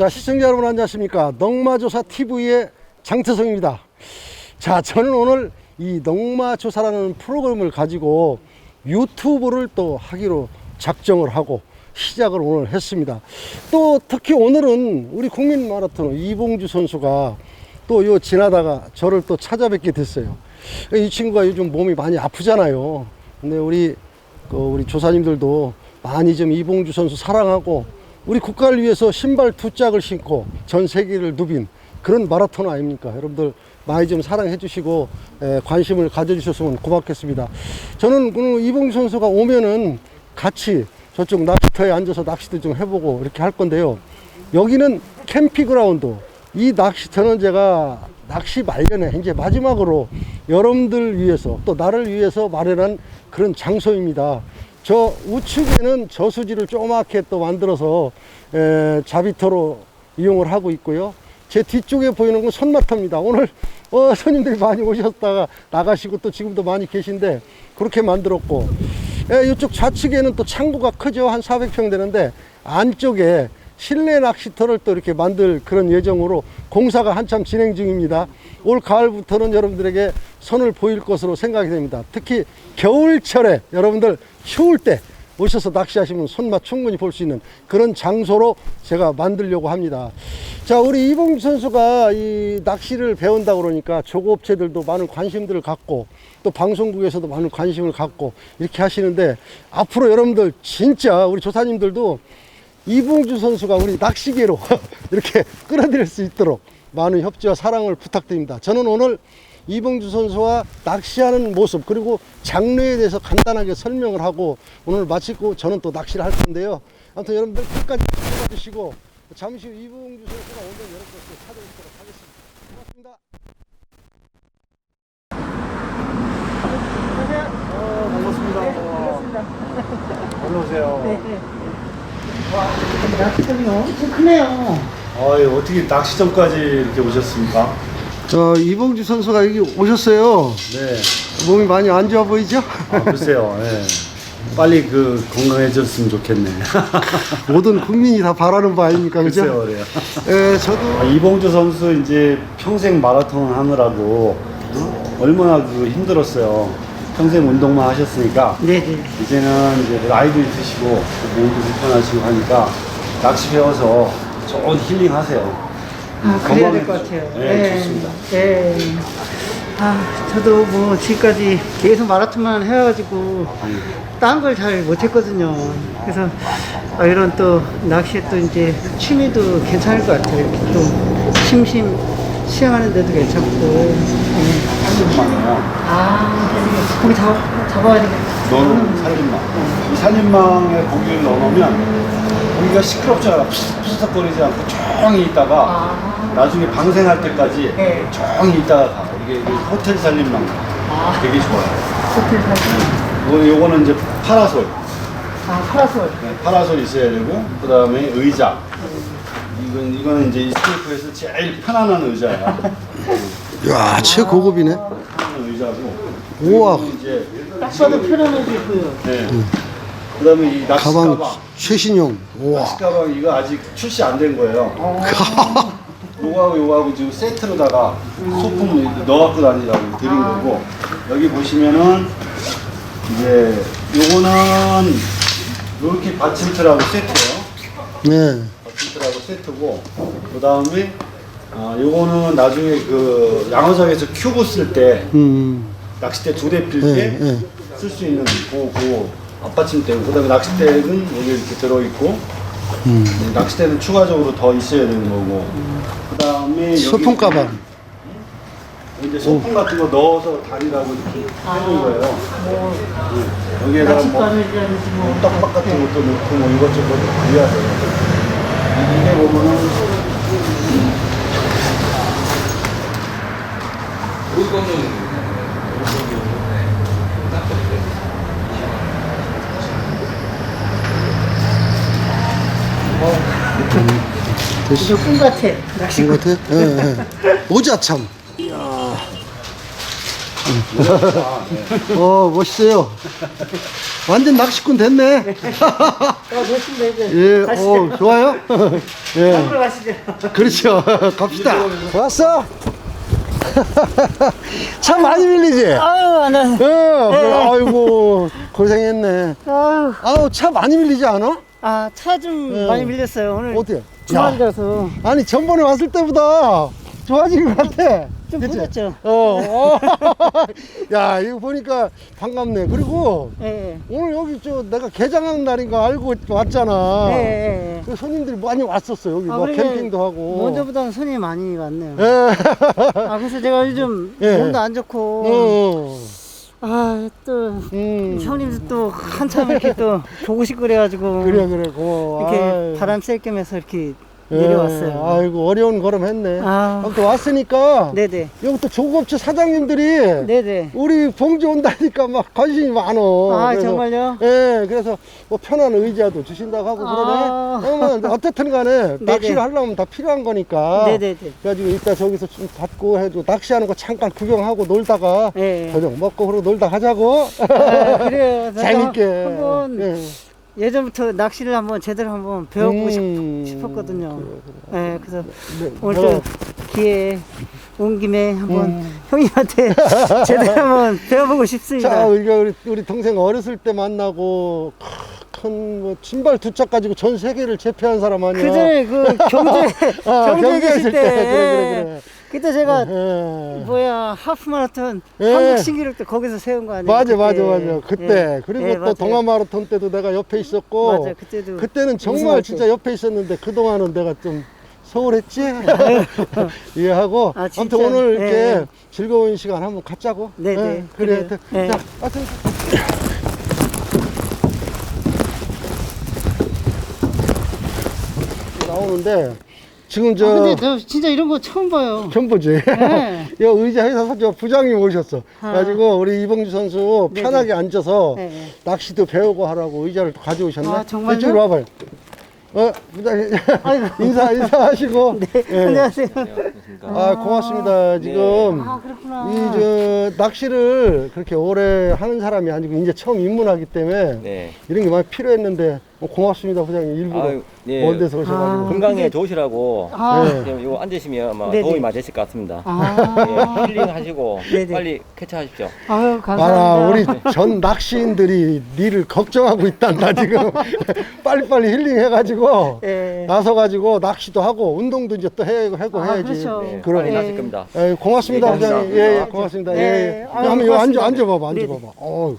자, 시청자 여러분 안녕하십니까. 넉마조사 TV의 장태성입니다. 자, 저는 오늘 이 넉마조사라는 프로그램을 가지고 유튜브를 또 하기로 작정을 하고 시작을 오늘 했습니다. 또 특히 오늘은 우리 국민 마라톤 이봉주 선수가 또 요 지나다가 저를 또 찾아뵙게 됐어요. 이 친구가 요즘 몸이 많이 아프잖아요. 근데 우리 그 우리 조사님들도 많이 좀 이봉주 선수 사랑하고 우리 국가를 위해서 신발 두 짝을 신고 전 세계를 누빈 그런 마라톤 아닙니까? 여러분들 많이 좀 사랑해 주시고 에, 관심을 가져 주셨으면 고맙겠습니다. 저는 그 이봉주 선수가 오면은 같이 저쪽 낚시터에 앉아서 낚시도 좀 해보고 이렇게 할 건데요. 여기는 캠핑그라운드. 이 낚시터는 제가 낚시 말년에 이제 마지막으로 여러분들 위해서 또 나를 위해서 마련한 그런 장소입니다. 저 우측에는 저수지를 조그맣게 또 만들어서 에, 자비터로 이용을 하고 있고요. 제 뒤쪽에 보이는 건 손마터입니다. 오늘 어, 손님들이 많이 오셨다가 나가시고 또 지금도 많이 계신데 그렇게 만들었고 예, 이쪽 좌측에는 또 창고가 크죠. 한 400평 되는데 안쪽에 실내 낚시터를 또 이렇게 만들 그런 예정으로 공사가 한참 진행 중입니다. 올 가을부터는 여러분들에게 선을 보일 것으로 생각이 됩니다. 특히 겨울철에 여러분들 추울 때 오셔서 낚시하시면 손맛 충분히 볼 수 있는 그런 장소로 제가 만들려고 합니다. 자, 우리 이봉주 선수가 이 낚시를 배운다 그러니까 조업체들도 많은 관심들을 갖고 또 방송국에서도 많은 관심을 갖고 이렇게 하시는데 앞으로 여러분들 진짜 우리 조사님들도 이봉주 선수가 우리 낚시계로 이렇게 끌어들일 수 있도록 많은 협조와 사랑을 부탁드립니다. 저는 오늘 이봉주 선수와 낚시하는 모습 그리고 장르에 대해서 간단하게 설명을 하고 오늘 마치고 저는 또 낚시를 할 건데요. 아무튼 여러분들 끝까지 지켜봐 주시고 잠시 후 이봉주 선수가 오늘 여러분들 찾아뵙도록 하겠습니다. 고맙습니다. 반갑습니다. 안녕하세요. 낚시터이 엄청 크네요. 아유, 어떻게 낚시점까지 이렇게 오셨습니까? 저 이봉주 선수가 여기 오셨어요. 네. 몸이 많이 안 좋아 보이죠? 아, 글쎄요. 네. 빨리 그 건강해졌으면 좋겠네. 모든 국민이 다 바라는 바 아닙니까, 그죠? 글쎄요, 그래요. 예, 저도 아, 이봉주 선수 이제 평생 마라톤 하느라고 어? 얼마나 그 힘들었어요. 평생 운동만 하셨으니까 네네. 이제는 이제 나이도 있으시고 몸도 불편하시고 하니까 낚시 배워서 좋은 힐링 하세요. 아, 그래야 될. 것 같아요. 네, 좋습니다. 네. 아, 저도 뭐 지금까지 계속 마라톤만 해가지고 딴 걸 잘 못했거든요. 그래서 아, 이런 또 낚시 또 이제 취미도 괜찮을 것 같아요. 이렇게 또 심심 수영하는 데도 괜찮고. 네. 살림망이에요. 아, 거기 잡, 잡아야 되겠다. 너는 살림망. 이 살림망에 고기를 넣어놓으면 고기가 시끄럽지 않아. 푸석푸석거리지 않고 조용히 있다가 아, 나중에 방생할 때까지 네. 조용히 있다가 가. 이게 이게 호텔 살림망. 아. 되게 좋아요. 호텔 사진. 요거- 요거는 이제 파라솔. 아, 파라솔. 네, 파라솔 있어야 되고, 그 다음에 의자. 이건, 이거는 이제 이 스테이프에서 제일 편안한 의자야. 야, 최고급이네. 편안한 의자고. 우와. 그리고 이제 딱 봐도 편안해 보이고요. 네. 그 다음에 이 낚시 가방 가방. 최신형. 우와. 낚시 가방 이거 아직 출시 안 된 거예요. 요거하고 요거하고 지금 세트로다가 소품 넣어갖고 다니라고 드린 거고 여기 보시면은 이제 요거는 이렇게 받침틀하고 세트예요. 네. 세트고 그 다음에 아 요거는 나중에 그 양어장에서 큐브 쓸때 음. 낚싯대 두 대필 네, 때쓸수 네. 있는 그, 그 앞받침대고 그다음에 낚싯대는 여기 이렇게 들어 있고 음. 네, 낚싯대는 추가적으로 더 있어야 되는 거고 그다음에 여기 소품 가방. 이제 소품 같은 거 넣어서 다리라고 이렇게 해놓은 거예요. 뭐, 네. 여기에다가 뭐 낚싯바늘이라든지 뭐. 떡밥 같은 것도 넣고 뭐 이것저것 넣어야 돼요. 이게 보면은 이거 꿈 같아. 낚시 같아? 예, 예. 모자 참. 어, 멋있어요. 완전 낚시꾼 됐네. 어, 됐습니다, 이제. 예, 가시죠. 어, 좋아요? 예. 앞으로 가시죠. 그렇죠. 갑시다. 왔어? 차 많이 밀리지? 아유, 안 하. 어, 아이고, 고생했네. 아유, 아우, 차 많이 밀리지 않아? 아, 차 좀 예. 많이 밀렸어요. 오늘 어때요? 주말이라서 아니, 전번에 왔을 때보다 좋아진 것 같아. 좀 그치? 풀렸죠. 어, 어. 야, 이거 보니까 반갑네. 그리고 예, 예. 오늘 여기 저 내가 개장하는 날인 거 알고 왔잖아. 예, 예, 예. 그 손님들이 많이 왔었어. 여기 아, 뭐 그러게 캠핑도 하고. 먼저보다는 손이 많이 왔네요. 예. 아, 그래서 제가 요즘 예. 몸도 안 좋고, 어. 아, 또, 음. 형님도 또 한참 이렇게 또 보고 싶고 그래가지고, 그래 그래 고마워. 이렇게 아이. 바람 쐴 겸해서 이렇게 예, 내려왔어요. 아이고 어려운 걸음 했네. 아. 아무튼 왔으니까 네네. 여기 또 조급업체 사장님들이 네네. 우리 봉지 온다니까 막 관심이 많어. 아, 정말요? 예, 그래서 뭐 편한 의자도 주신다고 하고 아. 그러네. 그러면 어쨌든 간에 낚시를 하려면 다 필요한 거니까. 네네네. 그래가지고 이따 저기서 좀 받고 해도 낚시하는 거 잠깐 구경하고 놀다가 예. 저녁 먹고 그러고 놀다 가자고. 아, 그래요. 저도 재밌게. 한번 예. 예전부터 낚시를 한번 제대로 한번 배워보고 음. 싶, 었거든요 그래, 예, 그래서 네, 오늘 내가- 또 기회에 온 김에 한번 음. 형님한테 제대로 한번 배워보고 싶습니다. 자, 우리가 우리, 우리 동생 어렸을 때 만나고 큰뭐 신발 두 짝 가지고 전 세계를 제패한 사람 아니야. 그 전에 그 경제 아, 경제 있을 때, 때. 그래, 그래, 그래. 그때 제가 예. 뭐야 하프 마라톤 예. 한국 신기록 도 거기서 세운 거 아니에요? 맞아. 맞아, 맞아. 그때 예. 그리고 예, 또 맞아요. 동아 마라톤 때도 내가 옆에 있었고. 맞아, 그때도 그때는 정말 우승할 진짜 때. 옆에 있었는데 그 동안은 내가 좀 소홀했지. 이해하고 아, 진짜. 오늘 이렇게 예. 즐거운 시간 한번 갖자고. 네, 네. 예, 그래. 그래요. 예. 자, 하여튼 나오는데 지금 저 아, 근데 저 진짜 이런 거 처음 봐요. 전부지. 네. 여 의자 회사 사저 부장님 오셨어. 아. 가지고 우리 이봉주 선수 네네. 편하게 앉아서 네, 네. 낚시도 배우고 하라고 의자를 또 가져오셨네. 아, 정말요? 이쪽으로 와봐요. 어, 부장님 아이고. 인사 인사하시고. 네, 예. 안녕하세요. 아 고맙습니다. 지금 아, 그렇구나. 이 저 낚시를 그렇게 오래 하는 사람이 아니고 이제 처음 입문하기 때문에 네. 이런 게 많이 필요했는데 어, 고맙습니다, 부장님 일부러 아유, 네. 먼 데서 오셔가지고. 아. 건강에 근데- 좋으시라고 아, 네. 지금 이거 앉으시면 아마 네네. 도움이 많이 되실 것 같습니다. 아, 예, 힐링하시고 네네. 빨리 쾌차하십시오. 아유, 봐라 감사합니다. 우리 전 낚시인들이 니를 걱정하고 있단다 지금 빨리빨리 힐링해가지고 예. 나서가지고 낚시도 하고 운동도 이제 또 해, 하고 아, 해야지 그렇죠. 네, 그럼. 빨리 예. 나실 겁니다. 에이, 고맙습니다 네, 부장님 감사합니다. 예, 예 고맙습니다 네. 예, 예. 아유, 한번 이거 앉아 고맙습니다. 앉아봐봐 네. 앉아봐봐 어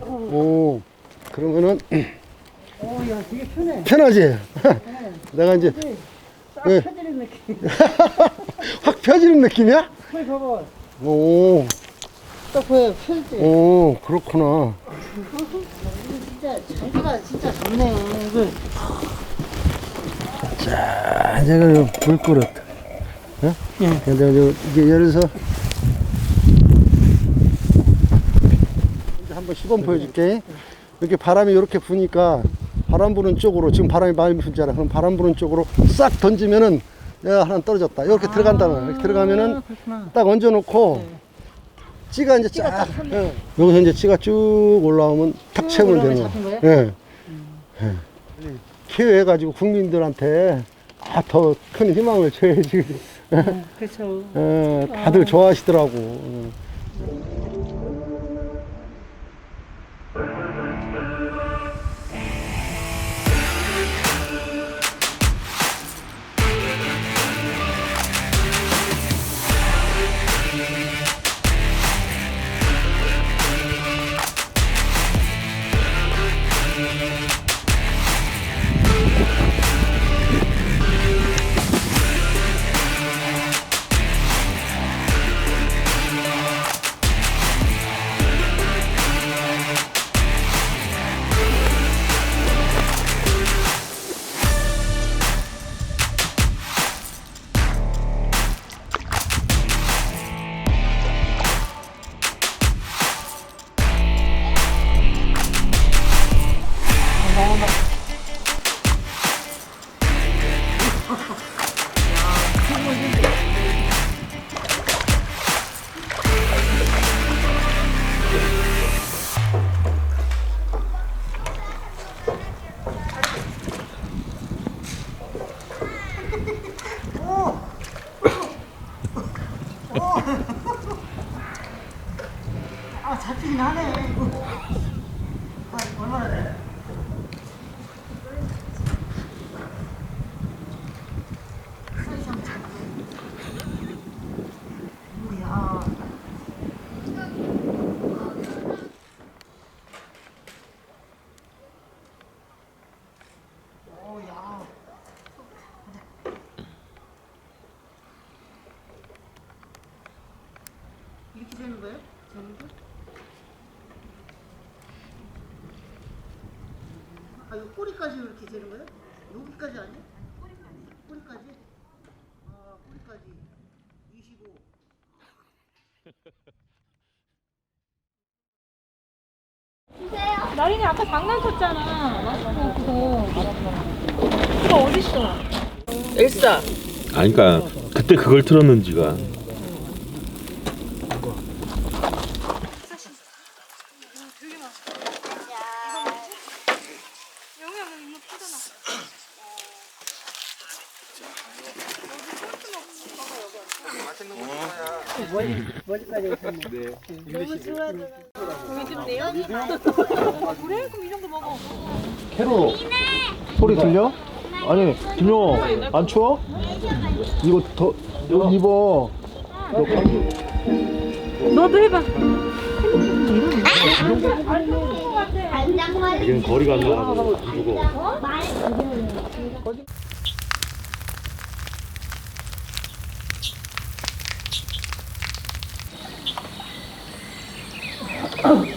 오, 그러면은 오, 야, 되게 편해. 편하지 내가 이제 딱 네. 펴지는 느낌. 확 펴지는 느낌이야 거기 봐봐. 오, 딱 보여, 펴지. 오 그렇구나 진짜, 자기가 진짜 좋네. 이거. 자 제가 요 물그릇 예? 예. 근데 저 이게 열어서 이제 한번 시범 보여줄게. 이렇게 바람이 이렇게 부니까 바람 부는 쪽으로 지금 바람이 많이 불잖아. 그럼 바람 부는 쪽으로 싹 던지면은 야 하나 떨어졌다. 이렇게 들어간다는 이렇게 들어가면은 아, 그렇구나. 딱 얹어놓고 찌가 이제 쫙 예. 여기서 이제 찌가 쭉 올라오면 탁쭉 채우면 되는. 거예요? 예. 예. 기회해가지고 국민들한테 아, 더 큰 희망을 줘야지. 네, 그렇죠. 예, 다들 좋아하시더라고. 예. 꼬리까지 이렇게 되는 거예요? 여기까지 아니야? 꼬리까지. 꼬리까지? 아, 꼬리까지. 25. 나린이 아까 장난 쳤잖아. 맛있는 그거. 그거 어딨어? 일사. 아니 그러니까 그때 그걸 틀었는지가 머리까지 오셨네. 너무 좋아하잖아. 그래? 그럼 이 정도 먹어. 캐롤 소리 들려? 아니 김용호 안 추워? 이거 더 이거 입어 너 너도 해봐. 자기는 거리가 안 나가서 무거워